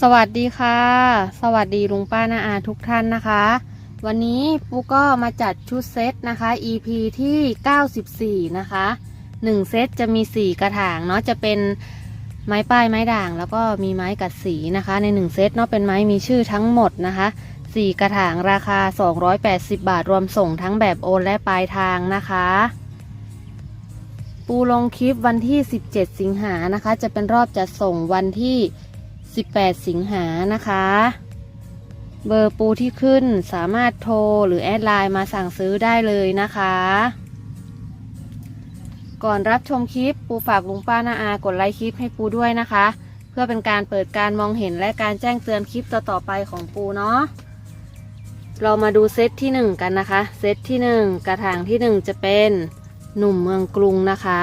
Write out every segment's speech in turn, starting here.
สวัสดีค่ะ สวัสดีลุงป้านาอาทุกท่านนะคะ วันนี้ปูก็มาจัดชุดเซตนะคะ EP ที่ 94 นะคะ 1 เซตจะมี 4 กระถางเนาะจะเป็นไม้ป้ายไม้ด่าง แล้วก็มีไม้กัดสีนะคะ ใน 1 เซตเนาะเป็นไม้มีชื่อทั้งหมดนะคะ 4 กระถางราคา 280 บาทรวมส่งทั้งแบบโอนและปลายทางนะคะปูลงคลิปวันที่ 17 สิงหานะคะ จะเป็นรอบจัดส่งวันที่ 18 สิงหานะคะ เบอร์ปูที่ขึ้นสามารถโทรหรือแอดไลน์มาสั่งซื้อได้เลยนะคะ ก่อนรับชมคลิปปูฝากลุงป้านาอากดไลค์คลิปให้ปูด้วยนะคะ เพื่อเป็นการเปิดการมองเห็นและการแจ้งเตือนคลิปต่อๆไปของปูเนาะเรามาดูเซตที่หนึ่งกันนะคะ เซตที่หนึ่งกระถางที่หนึ่งจะเป็นหนุ่มเมืองกรุงนะคะ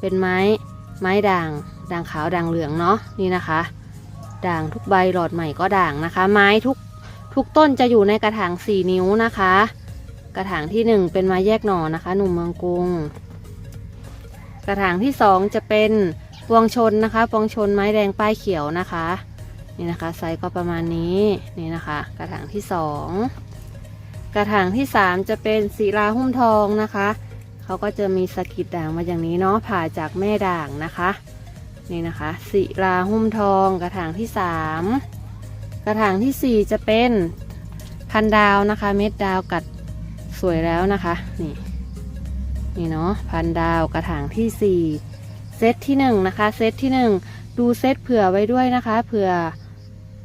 เป็นไม้ไม้ด่างด่างขาวด่างเหลืองเนาะนี่นะคะ ด่างทุกใบหลอดใหม่ก็ด่างนะคะ ไม้ทุกทุกต้นจะอยู่ในกระถาง 4 นิ้วนะคะ กระถางที่ 1 เป็นไม้แยกหน่อนะคะ หนุ่มเมืองกรุง กระถางที่ 2 จะเป็นปวงชนนะคะปวงชนไม้แดงป้ายเขียวนะคะ นี่นะคะไซส์ก็ประมาณนี้นี่นะคะ กระถางที่ 2 กระถางที่ 3 จะเป็นศิลาหุ้มทองนะคะเขาก็จะมีสกิดด่างมาอย่างนี้เนาะผ่าจากแม่ด่างนะคะ นี่นะคะศิลาหุ้มทองกระถางที่สามกระถางที่สี่จะเป็นพันดาวนะคะ เม็ดดาวกัดสวยแล้วนะคะนี่นี่เนาะพันดาวกระถางที่สี่เซตที่หนึ่งนะคะเซตที่หนึ่งดูเซตเผื่อไว้ด้วยนะคะเผื่อ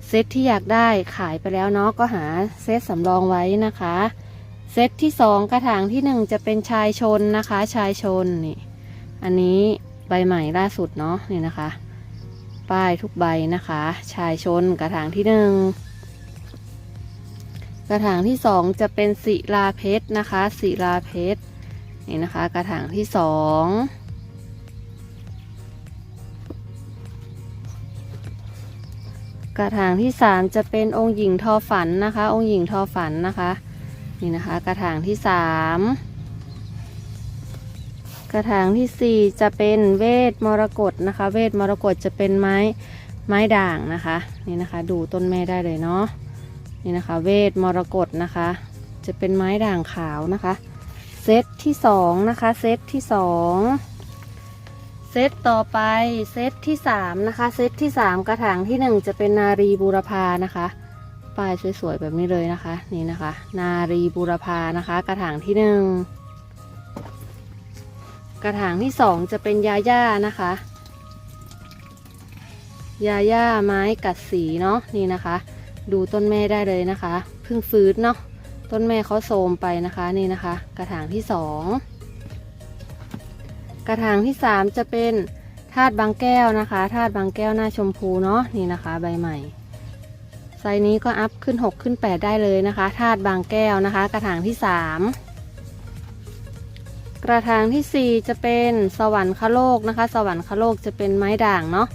เซตที่อยากได้ขายไปแล้วเนาะก็หาเซตสำรองไว้นะคะ เซตที่สองกระถางที่หนึ่งจะเป็นชายชนนะคะ ชายชนนี่อันนี้ ใบใหม่ล่าสุดเนาะนี่นะคะ ป้ายทุกใบนะคะ ชายชนกระถางที่หนึ่งกระถางที่สองจะเป็นศิลาเพชรนะคะศิลาเพชรนี่นะคะ กระถางที่สองกระถางที่สามจะเป็นองค์หญิงทอฝันนะคะ องค์หญิงทอฝันนะคะ นี่นะคะ กระถางที่สาม กระถางที่สี่จะเป็นเวทมรกตนะคะ เวทมรกตจะเป็นไม้ไม้ด่างนะคะ นี่นะคะดูต้นแม่ได้เลยเนาะนี่นะคะ เวทมรกตนะคะ จะเป็นไม้ด่างขาวนะคะ เซตที่สองนะคะเซตที่สองเซตต่อไปเซตที่สามนะคะเซตที่สามกระถางที่หนึ่งจะเป็นนารีบูรพานะคะป้ายสวยๆแบบนี้เลยนะคะ นี่นะคะ นารีบูรพานะคะ กระถางที่หนึ่ง กระถางที่สองจะเป็นยาย่านะคะ ยาย่าไม้กัดสีเนาะนี่นะคะ ดูต้นแม่ได้เลยนะคะเพิ่งฟื้นเนาะต้นแม่เขาโทมไปนะคะนี่นะคะ กระถางที่สองกระถางที่สามจะเป็นธาตุบางแก้วนะคะธาตุบางแก้วหน้าชมพูเนาะนี่นะคะ ใบใหม่ไซนี้ก็อัพขึ้น 6 ขึ้น 8 ได้เลยนะคะธาตุบางแก้วนะคะ กระถางที่สาม ระถางที่ 4 จะเป็นสวรรคโลกนะคะ สวรรคโลกจะเป็นไม้ด่างเนาะ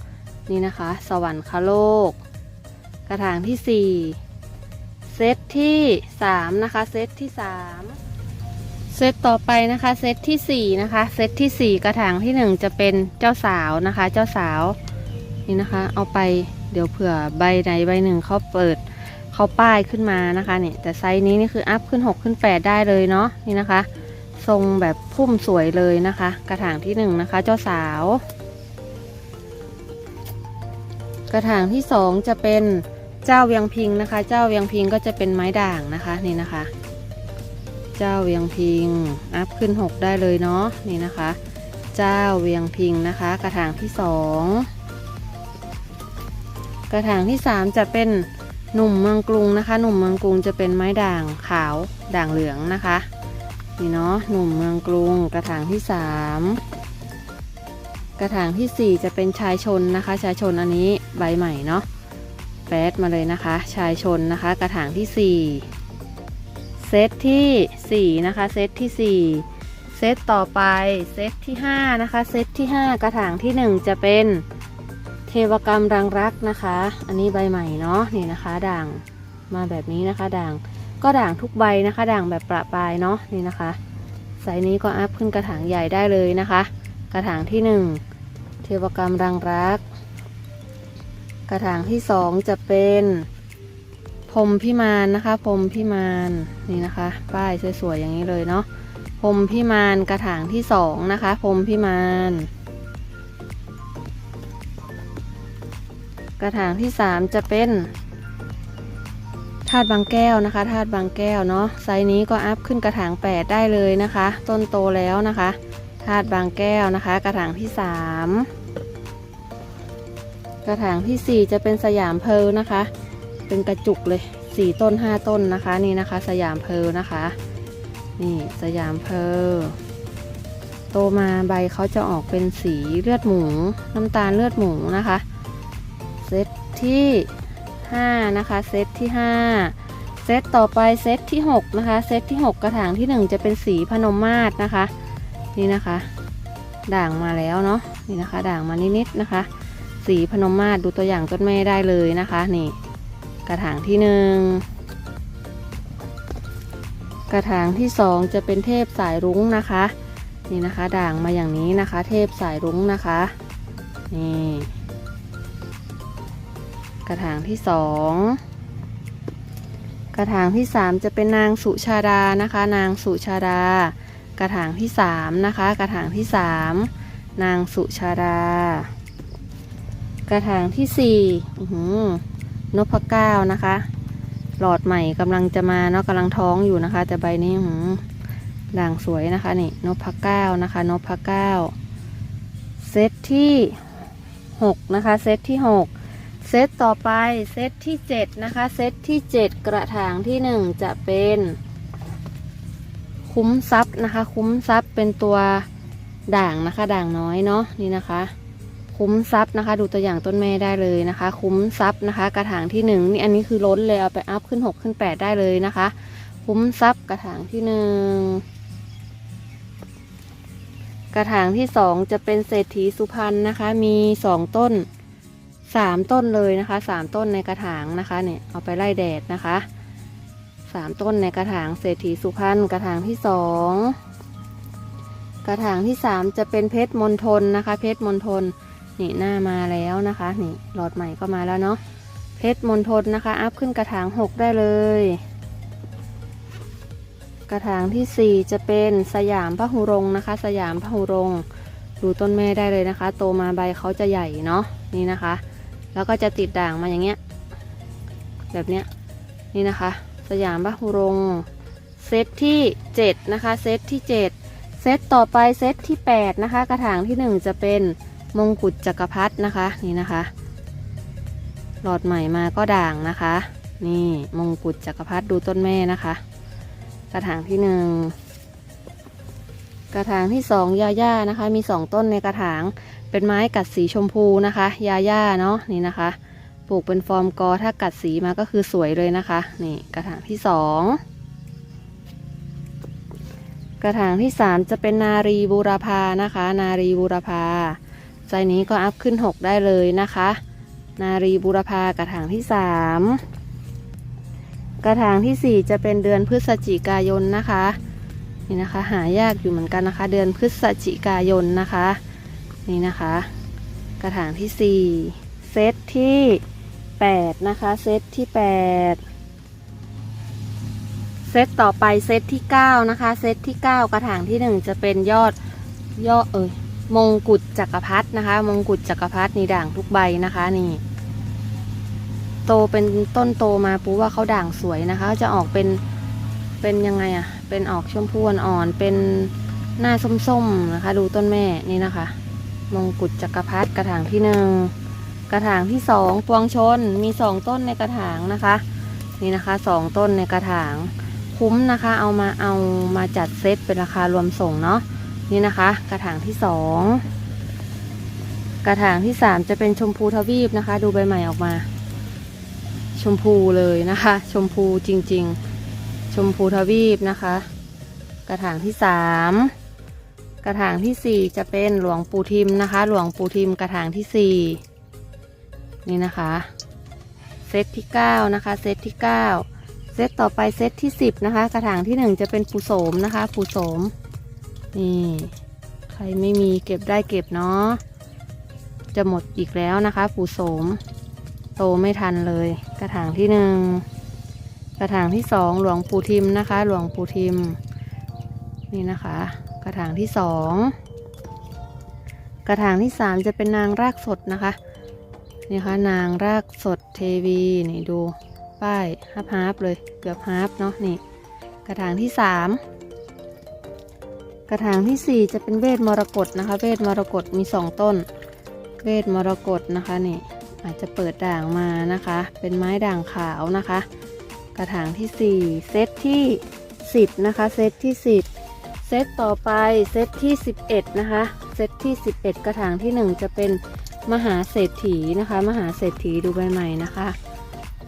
นี่นะคะ สวรรคโลก กระถางที่ 4 เซตที่ 3 นะคะ เซตที่ 3 เซตต่อไปนะคะ เซตที่ 4 นะคะ เซตที่ 4 กระถางที่ 1 จะเป็นเจ้าสาวนะคะ เจ้าสาวนี่นะคะ เอาไปเดี๋ยวเผื่อใบไหนใบหนึ่งเขาเปิดเขาป้ายขึ้นมานะคะเนี่ยแต่ไซส์นี้นี่คืออัพขึ้น 6 ขึ้น 8 ได้เลยเนาะนี่นะคะ ทรงแบบพุ่มสวยเลยนะคะ กระถางที่หนึ่งนะคะ เจ้าสาว กระถางที่สองจะเป็นเจ้าเวียงพิงนะคะ เจ้าเวียงพิงก็จะเป็นไม้ด่างนะคะนี่นะคะ เจ้าเวียงพิงอัพขึ้น6ได้เลยเนาะนี่นะคะ เจ้าเวียงพิงนะคะ กระถางที่สองกระถางที่สามจะเป็นหนุ่มเมืองกรุงนะคะ หนุ่มเมืองกรุงจะเป็นไม้ด่างขาวด่างเหลืองนะคะ นี่เนาะหนุ่มเมืองกรุงกระถางที่สามกระถางที่สี่จะเป็นชายชนนะคะ ชายชนอันนี้ใบใหม่เนาะแปดมาเลยนะคะ ชายชนนะคะ กระถางที่สี่เซตที่สี่นะคะเซตที่สี่เซตต่อไปเซตที่ห้านะคะเซตที่ห้ากระถางที่หนึ่งจะเป็นเทวกรรมรังรักนะคะ อันนี้ใบใหม่เนาะนี่นะคะด่างมาแบบนี้นะคะด่าง ก็ด่างทุกใบนะคะ ด่างแบบประปรายเนาะนี่นะคะไซส์นี้ก็อัพขึ้นกระถางใหญ่ได้เลยนะคะ กระถางที่หนึ่งเทวกรรมรังรัก กระถางที่สองจะเป็นพรมพิมานนะคะพรมพิมานนี่นะคะ ป้ายสวยๆอย่างนี้เลยเนาะพรมพิมานกระถางที่สองนะคะพรมพิมานกระถางที่สามจะเป็นาตุบางแก้วนะคะธาตุบางแก้วเนาะไซส์นี้ก็อัพขึ้นกระถางแปดได้เลยนะคะ ต้นโตแล้วนะคะธาตุบางแก้วนะคะ กระถางที่สามกระถางที่สี่จะเป็นสยามเพลนะคะ เป็นกระจุกเลยสี่ต้นห้าต้นนะคะนี่นะคะ สยามเพลนะคะนี่สยามเพลโตมาใบเขาจะออกเป็นสีเลือดหมูน้ำตาลเลือดหมูนะคะเซตที่ 5 นะคะ เซตที่ 5 เซตต่อไปเซตที่ 6 นะคะ เซตที่ 6 กระถางที่ 1 จะเป็นสีพนมมาศนะคะ นี่นะคะ ด่างมาแล้วเนาะนี่นะคะ ด่างมานิดๆนะคะ สีพนมมาศดูตัวอย่างต้นแม่ได้เลยนะคะ นี่ กระถางที่ 1 กระถางที่ 2 จะเป็นเทพสายรุ้งนะคะ นี่นะคะ ด่างมาอย่างนี้นะคะ เทพสายรุ้งนะคะนี่ กระถางที่สองกระถางที่สามจะเป็นนางสุชาดานะคะ นางสุชาดา กระถางที่สามนะคะ กระถางที่สามนางสุชาดา กระถางที่สี่นพเก้านะคะ หลอดใหม่กำลังจะมาเนาะกำลังท้องอยู่นะคะ แต่ใบนี้หือด่างสวยนะคะนี่นพเก้านะคะนพเก้าเซตที่หกนะคะ เซตที่หก เซตต่อไปเซตที่ 7 นะคะ เซตที่ 7 กระถางที่ 1 จะเป็น คุ้มซับนะคะ คุ้มซับเป็นตัวด่างนะคะ ด่างน้อยเนาะนี่นะคะ คุ้มซับนะคะ ดูตัวอย่างต้นแม่ได้เลยนะคะ คุ้มซับนะคะ กระถางที่1นี่อันนี้คือล้นเลยเอาไปอัพขึ้น 6 ขึ้น 8 ได้เลยนะคะ คุ้มซับกระถางที่ 1กระถางที่2จะเป็นเศรษฐีสุพรรณนะคะ มี2ต้น สามต้นเลยนะคะสามต้นในกระถางนะคะเนี่ยเอาไปไล่แดดนะคะสามต้นในกระถางเศรษฐีสุพรรณกระถางที่สองกระถางที่สามจะเป็นเพชรมณฑลนะคะ เพชรมณฑลนี่หน้ามาแล้วนะคะนี่หลอดใหม่ก็มาแล้วเนาะเพชรมณฑลนะคะ อัพขึ้นกระถางหกได้เลย กระถางที่สี่จะเป็นสยามพระหุรงนะคะ สยามพระหุรงดูต้นแม่ได้เลยนะคะ โตมาใบเขาจะใหญ่เนาะนี่นะคะ แล้วก็จะติดด่างมาอย่างเงี้ย แบบเนี้ย นี่นะคะ สยามบะฮุรงเซตที่ 7 นะคะ เซตที่ 7 เซตต่อไปเซตที่ 8 นะคะ กระถางที่ 1 จะเป็นมงกุฎจักรพรรดินะคะ นี่นะคะ หลอดใหม่มาก็ด่างนะคะ นี่มงกุฎจักรพรรดิดูต้นแม่นะคะ กระถางที่ 1 กระถางที่2ยาย่านะคะ มี2ต้นในกระถาง เป็นไม้กัดสีชมพูนะคะ ยาย่าเนาะนี่นะคะ ปลูกเป็นฟอร์มกอถ้ากัดสีมาก็คือสวยเลยนะคะ นี่กระถางที่สองกระถางที่สามจะเป็นนารีบูรพานะคะ นารีบูรพาไซส์นี้ก็อัพขึ้น6ได้เลยนะคะ นารีบูรพากระถางที่สามกระถางที่สี่จะเป็นเดือนพฤศจิกายนนะคะ นี่นะคะ หายากอยู่เหมือนกันนะคะ เดือนพฤศจิกายนนะคะ นี่นะคะ กระถางที่ 4 เซตที่ 8 นะคะ เซตที่ 8 เซตต่อไปเซตที่ 9 นะคะ เซตที่ 9 กระถางที่ 1 จะเป็นยอดยอดเอ้ยมงกุฎจักรพรรดินะคะ มงกุฎจักรพรรดินี่ด่างทุกใบนะคะนี่ โตเป็นต้นโตมาปูว่าเขาด่างสวยนะคะจะออกเป็นเป็นยังไงอะ เป็นออกชมพูอ่อนเป็นหน้าส้มๆนะคะ ดูต้นแม่นี่นะคะ มงกุฎจักรพรรดิกระถางที่หนึ่งกระถางที่สองปวงชนมีสองต้นในกระถางนะคะ นี่นะคะสองต้นในกระถาง คุ้มนะคะ เอามาเอามาจัดเซตเป็นราคารวมส่งเนาะนี่นะคะ กระถางที่สองกระถางที่สามจะเป็นชมพูทวีปนะคะ ดูใบใหม่ออกมา ชมพูเลยนะคะ ชมพูจริง ๆ ชมพูทวีปนะคะ กระถางที่สามกระถางที่4จะเป็นหลวงปู่ทิมนะคะ หลวงปู่ทิมกระถางที่4นี่นะคะเซตที่9นะคะเซตที่9เซตต่อไปเซตที่10นะคะ กระถางที่1จะเป็นปูโสมนะคะปูโสมนี่ใครไม่มีเก็บได้เก็บเนาะจะหมดอีกแล้วนะคะปูโสม โตไม่ทันเลย กระถางที่หนึ่ง กระถางที่สองหลวงปู่ทิมนะคะ หลวงปู่ทิม นี่นะคะ กระถางที่สองกระถางที่สามจะเป็นนางรากสดนะคะนี่ค่ะนางรากสดเทวีนี่ดูป้ายฮับฮับเลยเกือบฮับเนาะนี่ กระถางที่สามกระถางที่สี่จะเป็นเวทมรกตนะคะ เวทมรกตมีสองต้น เวทมรกตนะคะนี่อาจจะเปิดด่างมานะคะ เป็นไม้ด่างขาวนะคะ กระถางที่ 4 เซตที่ 10 นะคะ เซตที่ 10 เซตต่อไปเซตที่ 11 นะคะ เซตที่ 11 กระถางที่ 1 จะเป็นมหาเศรษฐีนะคะ มหาเศรษฐีดูใบใหม่นะคะ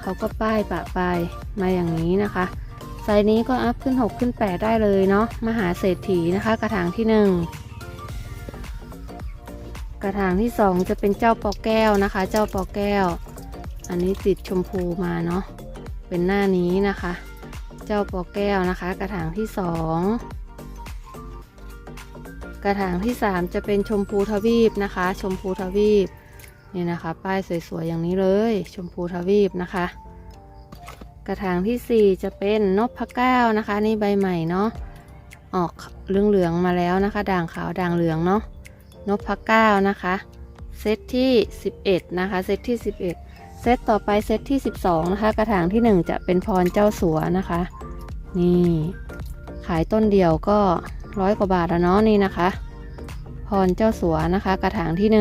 เขาก็ป้ายปะปายมาอย่างนี้นะคะไซส์นี้ก็อัพขึ้น 6 ขึ้น 8 ได้เลยเนาะมหาเศรษฐีนะคะ กระถางที่ 1กระถางที่ 2 จะเป็นเจ้าปอแก้วนะคะ เจ้าปอแก้ว อันนี้ติดชมพูมาเนาะ เป็นหน้านี้นะคะ เจ้าปอแก้วนะคะ กระถางที่2กระถางที่3จะเป็นชมพูทวีปนะคะ ชมพูทวีปนี่นะคะ ป้ายสวยๆอย่างนี้เลย ชมพูทวีปนะคะ กระถางทีสี่4จะเป็นนพเก้านะคะ นี่ใบใหม่เนาะออกเหลืองๆมาแล้วนะคะ ด่างขาวด่างเหลืองเนาะนพเก้านะคะเซตที่ 11 นะคะ เซตที่ 11 เซตต่อไปเซตที่ 12 นะคะ กระถางที่ 1 จะเป็นพรเจ้าสัวนะคะ นี่ขายต้นเดียวก็ร้อยกว่าบาทแล้วเนาะนี่นะคะ พรเจ้าสัวนะคะ กระถางที่ 1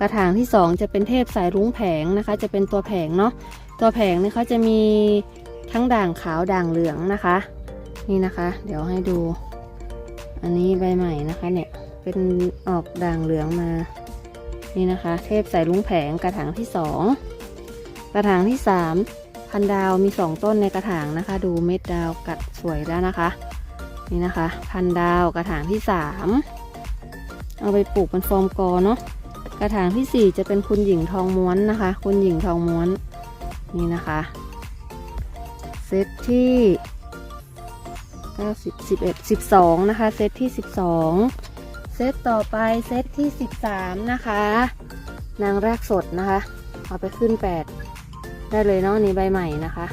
กระถางที่ 2 จะเป็นเทพสายรุ้งแผงนะคะ จะเป็นตัวแผงเนาะตัวแผงนี่เขาจะมีทั้งด่างขาวด่างเหลืองนะคะ นี่นะคะ เดี๋ยวให้ดู อันนี้ใบใหม่นะคะเนี่ยเป็นออกด่างเหลืองมา นี่นะคะ เทพใสายลุงแผงกระถางที่สองกระถางที่สามพันดาวมีสองต้นในกระถางนะคะ ดูเม็ดดาวกัดสวยแล้วนะคะ นี่นะคะ พันดาวกระถางที่สามเอาไปปลูกเป็นฟอร์มกอเนาะกระถางที่สี่จะเป็นคุณหญิงทองม้วนนะคะ คุณหญิงทองม้วนนี่นะคะเซตที่เก้าสิบสิบเอ็ดสิบสองนะคะ เซตที่สิบสอง ซตต่อไปเซตที่ 13 นะคะ นางแรกสดนะคะ เอาไปขึ้น 8 ได้เลยเนาะนี่ใบใหม่นะคะ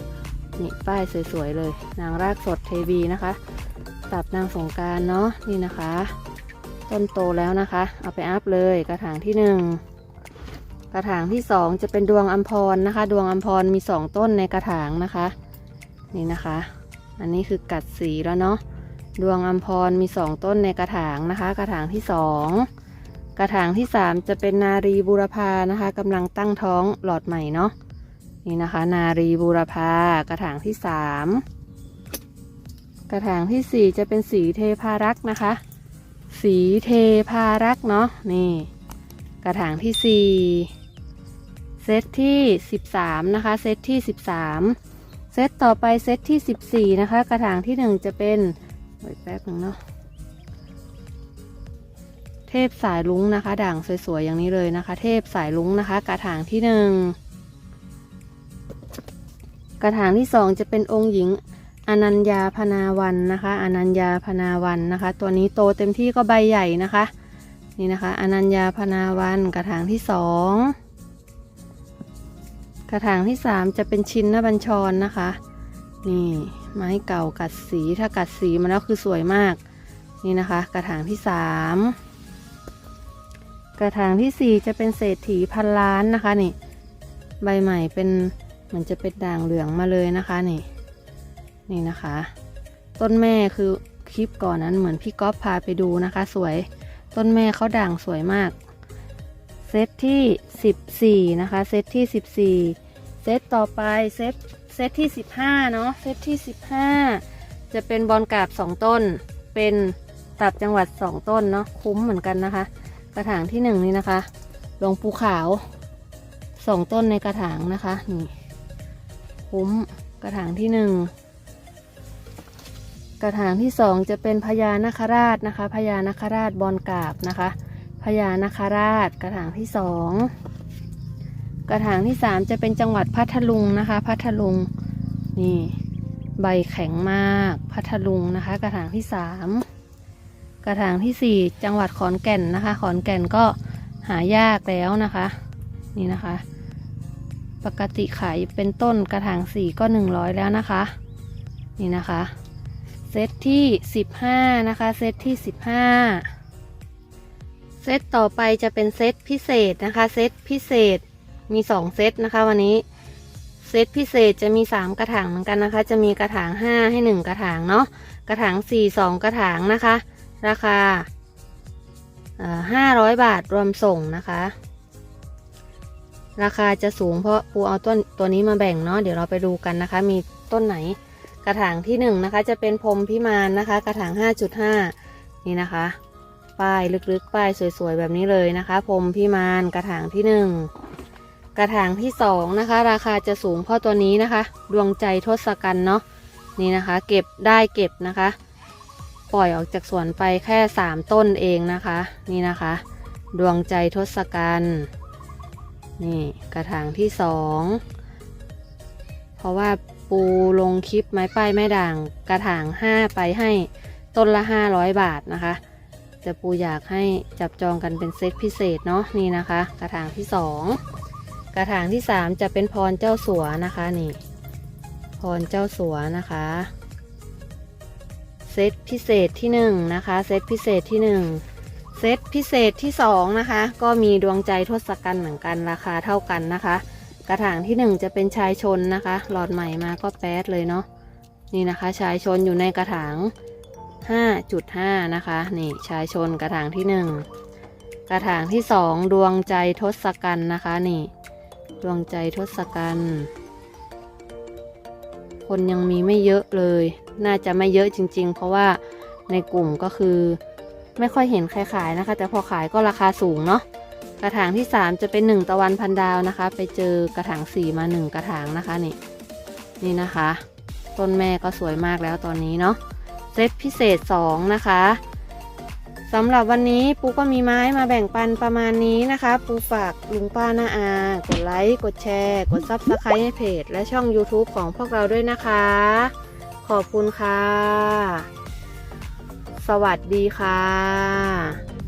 นี่ป้ายสวยๆเลย นางแรกสดเทวีนะคะ ตับนางสงการเนาะนี่นะคะ ต้นโตแล้วนะคะ เอาไปอัพเลยกระถางที่ 1 กระถางที่ 2 จะเป็นดวงอัมพรนะคะ ดวงอัมพรมี 2 ต้นในกระถางนะคะ นี่นะคะ อันนี้คือกัดสีแล้วเนาะ ดวงอัมพรมีสองต้นในกระถางนะคะ กระถางที่สองกระถางที่สามจะเป็นนารีบูรพานะคะกำลังตั้งท้องหลอดใหม่เนาะนี่นะคะ นารีบูรพากระถางที่สามกระถางที่สี่จะเป็นสีเทพารักษ์นะคะ สีเทพารักษ์เนาะนี่ กระถางที่สี่เซตที่สิบสามนะคะเซตที่สิบสามเซตต่อไปเซตที่สิบสี่นะคะ กระถางที่หนึ่งจะเป็น ไว้แป๊บนึงเนาะเทพสายลุงนะคะ ด่างสวยๆอย่างนี้เลยนะคะ เทพสายลุงนะคะ กระถางที่หนึ่งกระถางที่สองจะเป็นองค์หญิงอนัญญาพนาวันนะคะอนัญญาพนาวันนะคะ ตัวนี้โตเต็มที่ก็ใบใหญ่นะคะ นี่นะคะอนัญญาพนาวันกระถางที่สองกระถางที่สามจะเป็นชินนบัญชรนะคะ นี่ ไม้เก่ากัดสีถ้ากัดสีมาแล้วคือสวยมาก นี่นะคะ กระถางที่สามกระถางที่สี่จะเป็นเศรษฐีพันล้านนะคะนี่ ใบใหม่เป็นเหมันจะเป็นด่างเหลืองมาเลยนะคะนี่นี่นะคะ ต้นแม่คือคลิปก่อนนั้นเหมือนพี่ก๊อฟพาไปดูนะคะ สวยต้นแม่เขาด่างสวยมากเซตที่สิบสี่นะคะ เซตที่สิบสี่เซตต่อไปเซต ซตที่ 15 เนาะเซตที่ 15 จะเป็นบอลกาบ 2 ต้น เป็นตับจังหวัด 2 ต้นเนาะคุ้มเหมือนกันนะคะ กระถางที่ 1 นี่นะคะหลวงปูขาว 2 ต้นในกระถางนะคะนี่คุ้มกระถางที่ 1 กระถางที่ 2 จะเป็นพญานาคราชนะคะพญานาคราชบอลกาบนะคะพญานาคราชกระถางที่ 2 กระถางที่สามจะเป็นจังหวัดพัทลุงนะคะ พัทลุงนี่ใบแข็งมากพัทลุงนะคะ กระถางที่สามกระถางที่สี่จังหวัดขอนแก่นนะคะ ขอนแก่นก็หายากแล้วนะคะ นี่นะคะ ปกติขายเป็นต้นกระถางสี่ก็100แล้วนะคะ นี่นะคะเซตที่15นะคะเซตที่15เซตต่อไปจะเป็นเซตพิเศษนะคะ เซตพิเศษ มี2เซตนะคะ วันนี้เซตพิเศษจะมี3กระถางเหมือนกันนะคะ จะมีกระถาง5ให้1กระถางเนาะกระถาง4 2กระถางนะคะ ราคาห้าร้อยบาทรวมส่งนะคะ ราคาจะสูงเพราะปูเอาต้นตัวนี้มาแบ่งเนาะเดี๋ยวเราไปดูกันนะคะ มีต้นไหนกระถางที่หนึ่งนะคะ จะเป็นพรมพิมานนะคะ กระถางห้าจุดห้านี่นะคะป้ายลึกๆ ป้ายสวยๆ แบบนี้เลยนะคะ พรมพิมานกระถางที่หนึ่ง กระถางที่สองนะคะ ราคาจะสูงเพราะตัวนี้นะคะ ดวงใจทศกัณฐ์เนาะนี่นะคะ เก็บได้เก็บนะคะ ปล่อยออกจากสวนไปแค่3ต้นเองนะคะ นี่นะคะ ดวงใจทศกัณฐ์นี่กระถางที่สองเพราะว่าปูลงคลิปไม้ป้ายแม่ด่างกระถาง5ไปให้ต้นละ500บาทนะคะแต่ปูอยากให้จับจองกันเป็นเซตพิเศษเนาะนี่นะคะ กระถางที่สอง ระถางที่3จะเป็นพรเจ้าสัวนะคะนี่พรเจ้าสัวนะคะเซตพิเศษที่1นะคะเซตพิเศษที่1เซตพิเศษที่2นะคะ ก็มีดวงใจทศกัณฐ์เหมือนกันราคาเท่ากันนะคะ กระถางที่1จะเป็นชายชนนะคะ หลอดใหม่มาก็แป๊ดเลยเนาะนี่นะคะชายชนอยู่ในกระถาง 5.5 นะคะ นี่ชายชนกระถางที่1กระถางที่2ดวงใจทศกัณฐ์นะคะนี่ ดวงใจทศกัณฐ์คนยังมีไม่เยอะเลย น่าจะไม่เยอะจริง ๆ เพราะว่าในกลุ่มก็คือไม่ค่อยเห็นใครขายนะคะ แต่พอขายก็ราคาสูงเนาะกระถางที่ 3 จะเป็น 1 ตะวันพันดาวนะคะ ไปเจอกระถาง4มา 1 กระถางนะคะนี่นี่นะคะ ต้นแม่ก็สวยมากแล้วตอนนี้เนาะเซตพิเศษ 2 นะคะ สำหรับวันนี้ปูก็มีไม้มาแบ่งปันประมาณนี้นะคะ ปูฝากลุงป้าหน้าอา กดไลค์ กดแชร์ กดซับสไครต์ให้เพจ และช่อง YouTube ของพวกเราด้วยนะคะ ขอบคุณค่ะ สวัสดีค่ะ